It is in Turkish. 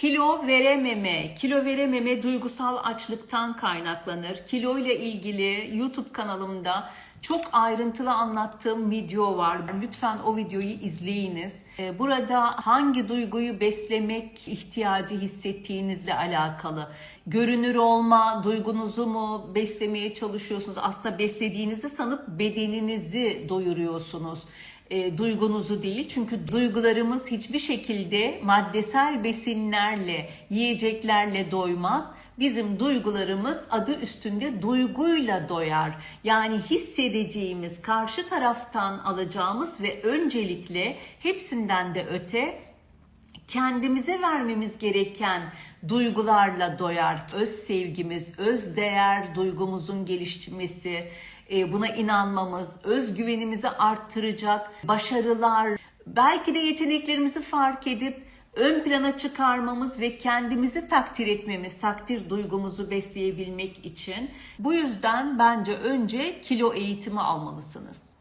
Kilo verememe, kilo verememe duygusal açlıktan kaynaklanır. Kilo ile ilgili YouTube kanalımda çok ayrıntılı anlattığım video var. Lütfen o videoyu izleyiniz. Ee, Burada hangi duyguyu beslemek ihtiyacı hissettiğinizle alakalı. Görünür olma duygunuzu mu beslemeye çalışıyorsunuz? Aslında beslediğinizi sanıp bedeninizi doyuruyorsunuz e, duygunuzu değil. Çünkü duygularımız hiçbir şekilde maddesel besinlerle, yiyeceklerle doymaz. Bizim duygularımız adı üstünde duyguyla doyar. Yani hissedeceğimiz, karşı taraftan alacağımız ve öncelikle hepsinden de öte kendimize vermemiz gereken duygularla doyar. Öz sevgimiz, öz değer duygumuzun gelişmesi, e, buna inanmamız, özgüvenimizi arttıracak başarılar, belki de yeteneklerimizi fark edip ön plana çıkarmamız ve kendimizi takdir etmemiz, takdir duygumuzu besleyebilmek için. Bu yüzden bence önce kilo eğitimi almalısınız.